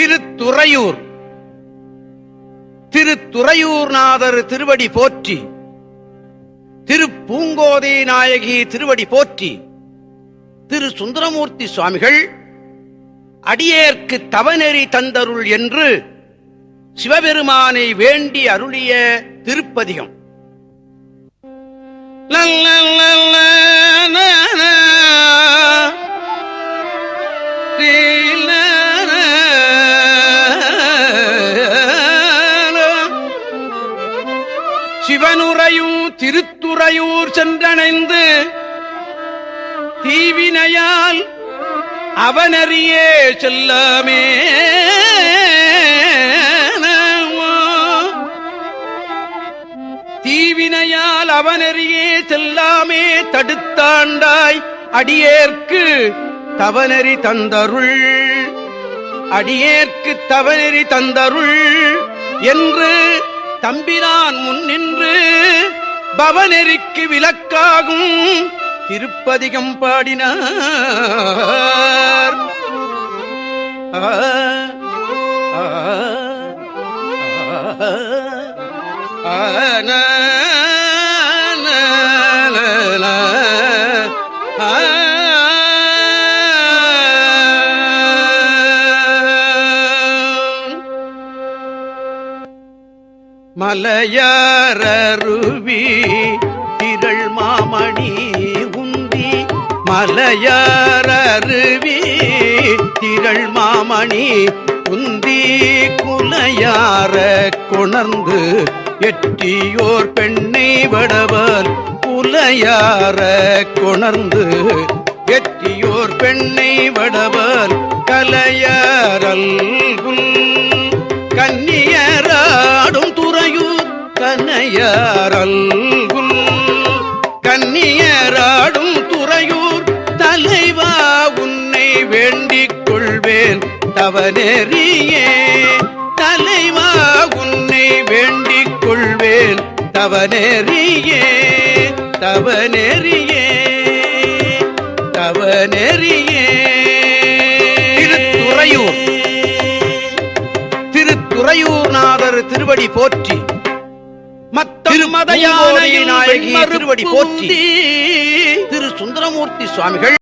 திருத்துறையூர். திருத்துறையூர்நாதர் திருவடி போற்றி. திருப்பூங்கோதை நாயகி திருவடி போற்றி. திரு சுந்தரமூர்த்தி சுவாமிகள் அடியேற்கு தவநெறி தந்தருள் என்று சிவபெருமானை வேண்டி அருளிய திருப்பதிகம். நல்ல சிவனுரையும் திருத்துறையூர் சென்றணைந்து தீவினையால் அவனறியே செல்லமே. தீவினையால் அவனறியே செல்லாமே. தடுத்தாண்டாய் அடியேற்கு தவநெறி தந்தருள். அடியேற்கு தவநெறி தந்தருள் என்று தம்பிரான் முன்னின்று பவநெறிக்கு விலக்காகும் திருப்பதிகம் பாடினார். ஆ, ஆ, மலையாரருவி திரள் மாமணி உந்தி. மலையாரருவி திரள் மாமணி உந்தி. குலையார கொணர்ந்து எட்டியோர் பெண்ணை வடவர். குலையார கொணர்ந்து எட்டியோர் பெண்ணை வடவர். கனையரல்குல் கன்னியராடும் துறையூர் தலைவா உன்னை வேண்டிக் கொள்வேன் தவநெறியே. தலைவா உன்னை வேண்டிக் கொள்வேன் தவநெறியே. தவநெறியே. தவநெறியே. திருத்துறையூர். திருத்துறையூர்நாதர் திருவடி போற்றி. திருமதயான நாயகி திருவடி போற்றி. திரு சுந்தரமூர்த்தி சுவாமிகள்.